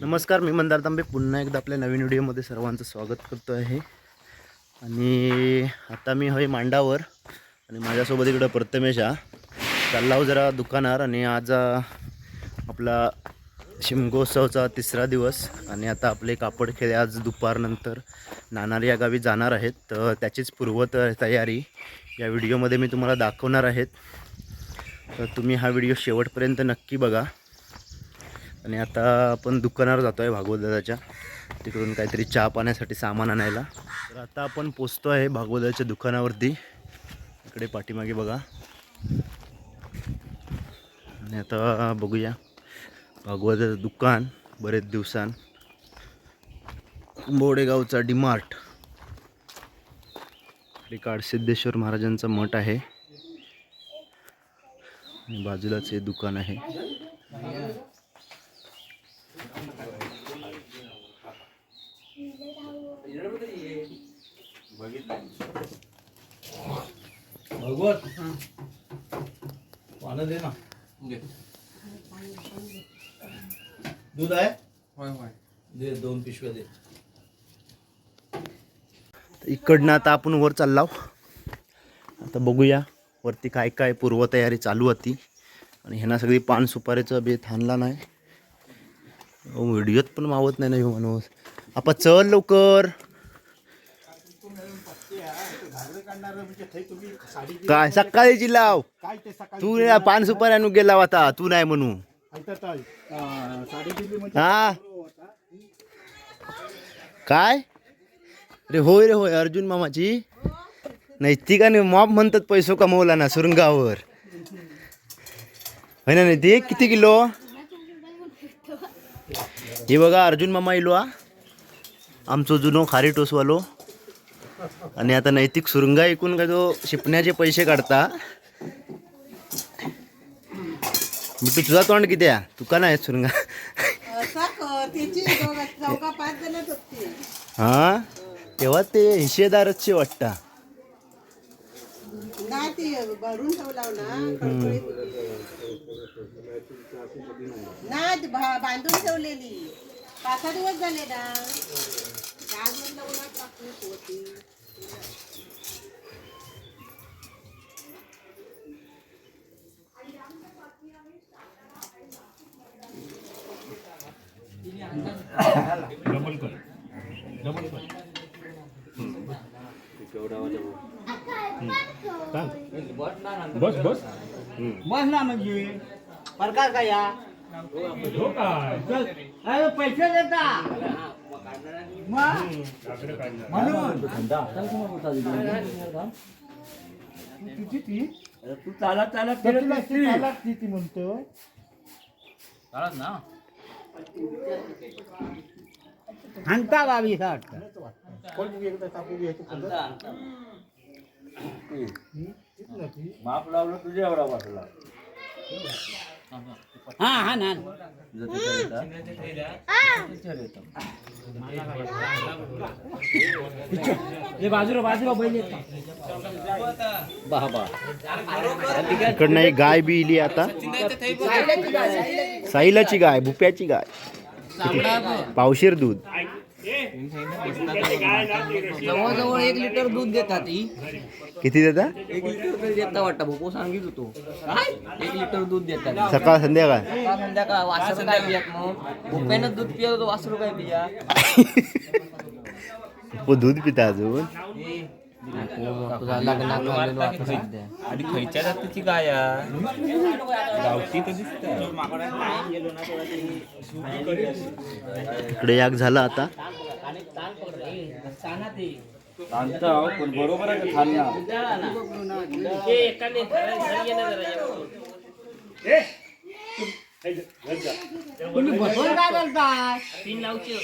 नमस्कार मी मंदार तांबे. पुन्हा एकदा आपल्या नवीन व्हिडिओमध्ये सर्वांचं स्वागत करतो आहे. आणि आता मी हवे मांडावर आणि माझ्यासोबत इकडं प्रथमेश हा. चाललाव हो जरा दुकानावर आणि आज आपला शिमगोत्सवचा तिसरा दिवस आणि आता आपले कापड खेळे आज दुपारनंतर नाणार या गावी जाणार आहेत. तर त्याचीच पूर्वत तयारी या व्हिडिओमध्ये मी तुम्हाला दाखवणार आहेत. तर तुम्ही हा व्हिडिओ शेवटपर्यंत नक्की बघा. आणि आता आपण दुकानावर जातो आहे भागवताच्या तिकडून काहीतरी चहा पाण्यासाठी सामान आणायला. तर आता आपण पोचतो आहे भागवताच्या दुकानावरती. इकडे पाठीमागे बघा. आणि आता बघूया. भागवताचं दुकान बरेच दिवसां बोडेगावचा डीमार्ट. इकडे सिद्धेश्वर महाराजांचा मठ आहे. आणि बाजूलाच हे दुकान आहे भगवत पानं दे ना दूध आहे? होय होय. दे दोन पिशव्या दे. इकडनं आता आपण वर चाललाव आता बघूया वरती काय काय पूर्वतयारी चालू होती. आणि ह्यांना सगळी पान सुपारीचं बेत हाणला नाही. व्हिडिओत पण मावत नाही ना ह्यो माणूस. आपण चल लवकर. काय लाव ते सकाळी तू या पान सुपाऱ्यानु गेला आता. तू नाही म्हणू. हा. काय? रे होय रे होय अर्जुन मामाची. नैतिकाने मॉब म्हणतात पैसो कमवला ना सुरंगावर. होय ना नैतिक किती किलो? हे बघा अर्जुन मामा इलो हा. आमचो जुनो खारी टोसवालो. आणि आता नैतिक सुरंगा ऐकून काय तो शिपण्याचे पैसे काढता. बिट्टू तुझा तोंड किती आहे? तुका नाही सुरंगा? हा? तेव्हा ते हिशेदारच वाटता. ती ती बांधून ठेवलेली. पाच सहा दिवस झाले ना. आज म्हटलं उन्हात टाकली होती बस बस बस ना म्हणजे प्रकार काय या हो काय चल, अरे पैसे देता मग म्हणून किती ती तू चालत चालत कितीला फिरत ती असती. चालत ती ती म्हणतो हाणता बावी साठ बाबी बी माप लावलं तुझ्या एवढा वाटला. हा हा ना बाजूला बाजूला बैल इकडनं एक गाय बी इली आता. साईलाची गाय भुप्याची गाय? पावशेर दूध. जवळजवळ एक लिटर दूध देतात ही. किती देता? एक लिटर तरी देता वाटतं भोपो सांगित होतो एक लिटर दूध देतात. सकाळ संध्याकाळ? का संध्याकाळ वासर काय पियात मग? भोप्यानं दूध पियत होतो वासरू काय पिया? हो दूध पिता अजून? आणि खयच्या जातीची गाय गावठी तर इकडे याक झाला आता. पण बरोबर आहे तुम्ही काय बोलताय तीन लावची.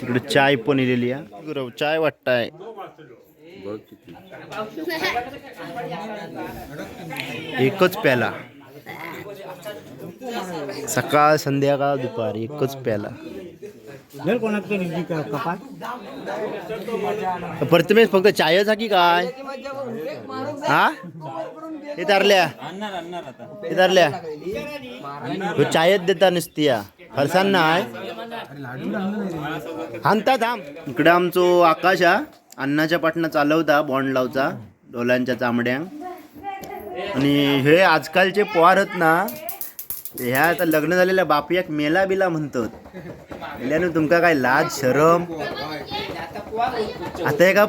तिकडे चाय पण इलेली आहे. गुरव चाय वाटताय. एकच प्याला. सकाळ संध्याकाळ दुपार एकच प्याला. का प्रथमेश फक्त चायच हा की काय? हा? हे तारल्या. हे तारल्या. ह्यो देता नुसती या. फरसान नाय हाणता थांब. इकडे आमचो आकाश हा अन्नाच्या पाटणं चालवता बॉन्ड लावचा डोलांच्या चामड्यांक आणि हे आजकालचे पोहारत ना ह्या आता लग्न झालेल्या बापयाक मेला बिला म्हणतात. मेल्यानं तुमका काय लाज शरम? आता एका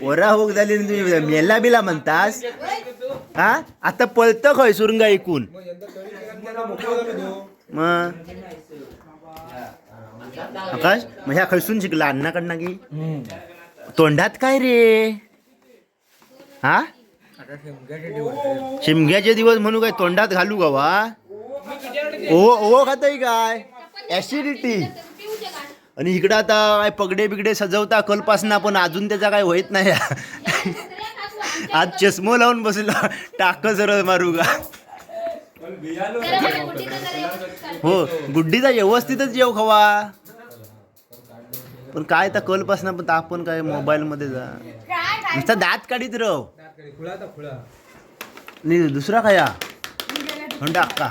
पोरा होक झाली आणि तुम्ही मेला बिला म्हणतास? हा? आता पळतं खय सुरंगा ऐकून? मग? आकाश मग ह्या खैसून शिकला अण्णाकडनं की? तोंडात काय रे? हा? शिमग्याचे दिवस म्हणू काय तोंडात घालू गवा ओ ओ खाताय काय? ऍसिडिटी आणि इकडं आता काय पगडे बिगडे सजवता कलपासना पण अजून त्याचा काय होत नाही. आज चष्मो लावून बसला. टाक सरळ मारू का? हो गुड्डीचा व्यवस्थितच जेव खवा. पण काय तर कलपासना पण आपण काय मोबाईल मध्ये जा. नुसता दात काढीत राव. नाही दुसरा काय म्हणता अक्का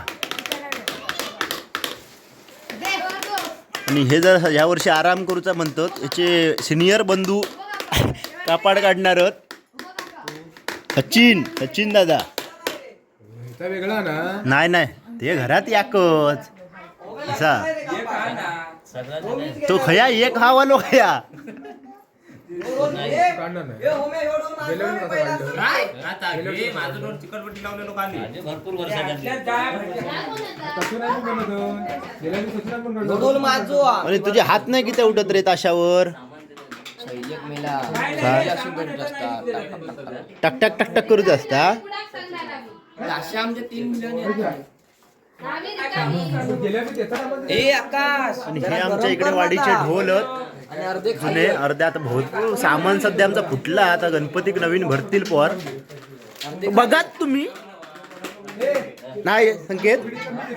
आणि हे जर ह्या वर्षी आराम करूचा म्हणतात याचे सिनियर बंधू कापाड काढणार सचिन सचिन दादा. वेगळा ना? नाही नाही. ते घरात याकच. असा. तो खया एक हा वालो खया काढणार नाही गेल्या वेळी कसं काढलं काय? आता हे माझं चिकटपट्टी लावलेलो भरपूर आणि तुझे हात नाही किती उठत रे ताशावर? टक टक टक टक करूच असता आमचे तीन मिलियन गेल्या वेळी त्याचा आपण ए आकाश. आणि हे आमच्या इकडे वाडीचे अर्धे जुने अर्धे आता भरपूर सामान सध्या आमचा फुटला. आता गणपतीक नवीन भरतील पोर. बघात तुम्ही. नाही संकेत.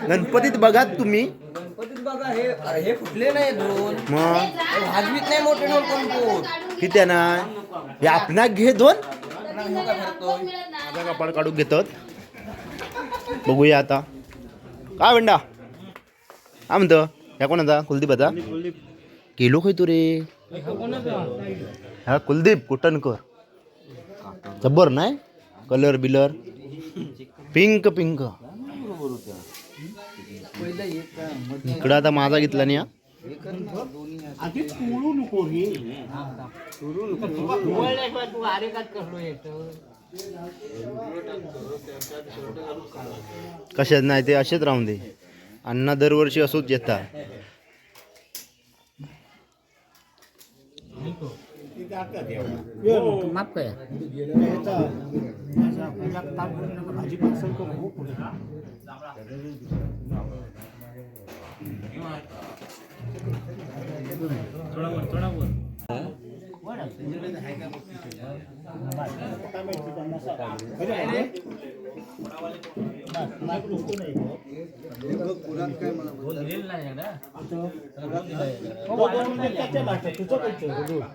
गणपतीत बघात तुम्ही. गणपतीत बघा हे अरे फुटले नाही दोन. मग? भाजवीत नाही मोठे ढोल कोण कोण किती ना? हे आपणाक घे दोन. माझा काढून घेतात. बघूया आता. काय म्हणता काय म्हणतं ह्या कोणाचा कुलदीपाचा गेलो खय तू रे हा कुलदीप कुटणकर जब्बर नाही कलर बिलर पिंक पिंक इकडं आता माझा घेतला नाही हा. आधी तोडू नको रे कशात नाही ते असेच राहून दे. अण्णा दरवर्षी असोच येतात माफ भाजी पार्सल करू.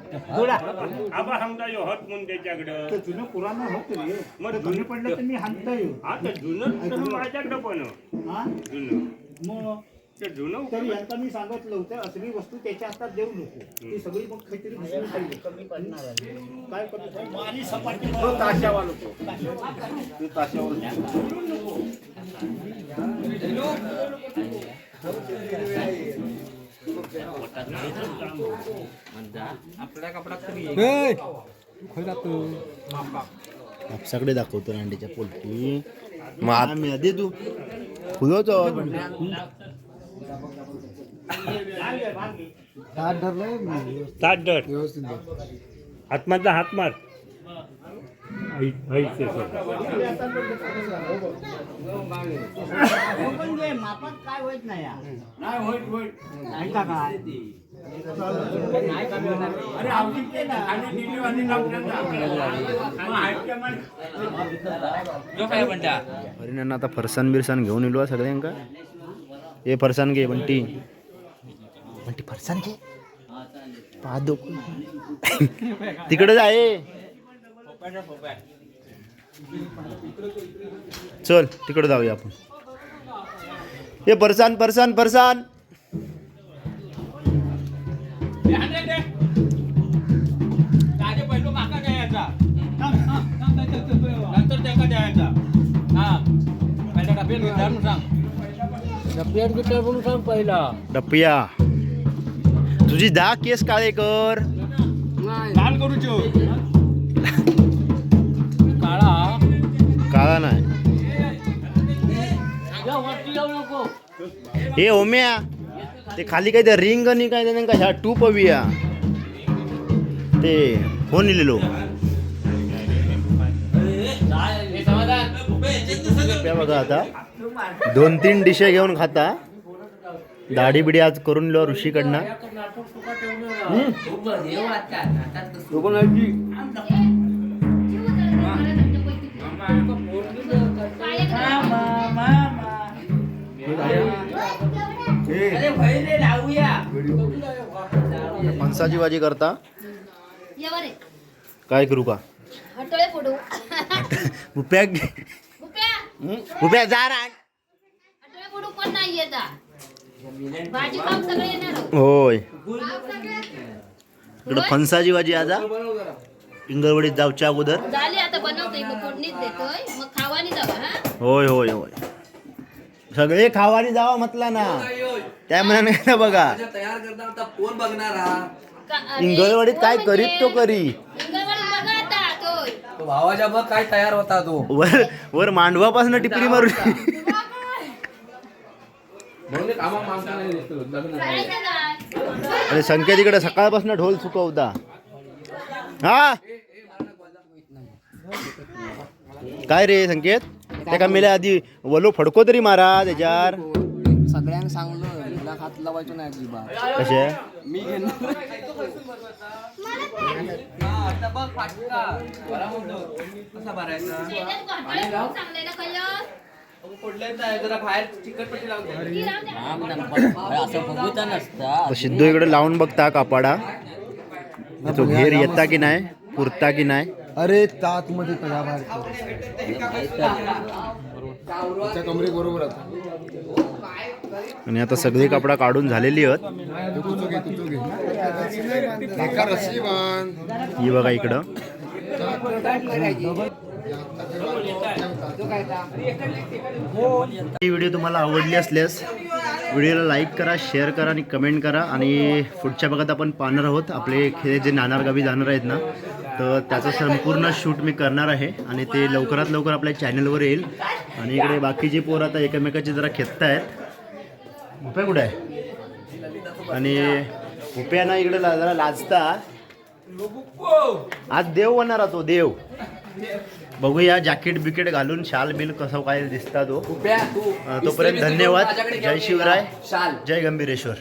आबा समजा यो म्हणून त्याच्याकडं जुनं पुराण होत रे मग जुने पडलं तर मी हाणता येऊ आता जुनं माझ्याकडं पण. जुनं. मग? तरी यांना मी सांगितलं होतं असली वस्तू त्याच्या हातात देऊ नको. ती सगळी मग काहीतरी काय करतो आणि सपाटी दाखवतो अंडीच्या पोलटी मग आम्ही दे तू फुलोच ताट धर हातमारचा हात मार ऐकते म्हणजे काय होत नाही या. आता फरसाण बिरसाण घेऊन येलो सगळ्यांका हे फरसाण घे बंटी। बंटी फरसाण घे जाय चल तिकडे जाऊया आपण हे परसान परसान परसान पहिलं माका द्यायचा नंतर त्याका द्यायचा हा. पहिला डब्यात विचारून सांग. डब्यात विचारून सांग पहिला. डप्पिया. तुझी दहा केस काळे कर. लाल करूचो काळा. काळा नाही. या वरती जाऊ नको. हे ओम्या ते खाली काय ते रिंग आणि काय ते का ह्या टू पविया ते फोन लिहिलेलो. बघा आता. दोन तीन डिशे घेऊन खाता. दाढी बिडी आज करून लिहिलो ऋषीकडनं. फणसाची भाजी करता. काय करू का? बुप्या उप्या जा पण नाही येत. भाजी काम सगळे येणार हो. होय. इकडं फणसाची भाजी आजा इंगळवडीत जाऊच्या अगोदर झाली आता बनवतोय मग फोडणीच देतोय मग खावानी जावा हा होय होय होय सगळे खावानी जावा म्हटला ना त्या मनाने बघा तयार करता आता कोण बघणार हा का- अरे, इंगळवाडीत काय करीत तो म्हणजे? करी इंगळवाडीत बघा आता तोय. तो भावाच्या बघ काय तयार होता तो वर वर मांडवापासून टिपरी मारून म्हणून कामा माणसा नाही दिसतो लग्न करायचं काय? अरे संकेत इकडे सकाळपासून ढोल चुकवता हा? काय रे संकेत? त्या का मेल्या आधी वलो फडको तरी मारा त्याच्यावर सगळ्यांना सांगलं हात लावायचो नाही अजिबात. कसे? मी घेणार. सिद्धू इकडे लावून बघता कापाडा. तो घेर येता की नाही? पुरता की नाही? अरे तात मध्ये बरोबर आता आणि आता सगळी कपडा काढून झालेली आहेत. ही बघा इकडं. ही व्हिडिओ तुम्हाला आवडली असल्यास व्हिडिओला लाईक करा शेअर करा आणि कमेंट करा. आणि पुढच्या भागात आपण पाहणार आहोत. आपले खेळ जे नाणार गावी जाणार आहेत ना तर त्याचं संपूर्ण शूट मी करणार आहे. आणि ते लवकरात लवकर आपल्या चॅनलवर येईल. आणि इकडे बाकीचे पोर आता एकमेकाचे जरा खेचत आहेत उप्या कुठे आहे? आणि उप्या ना इकडे ला- जरा लाजता. आज देव होणार तो देव. बघूया जॅकेट बिकेट घालून शाल बिल कसं काय दिसता तो उभ्या तू तोपर्यंत धन्यवाद. जय शिवराय? शाल. जय गंभीरेश्वर.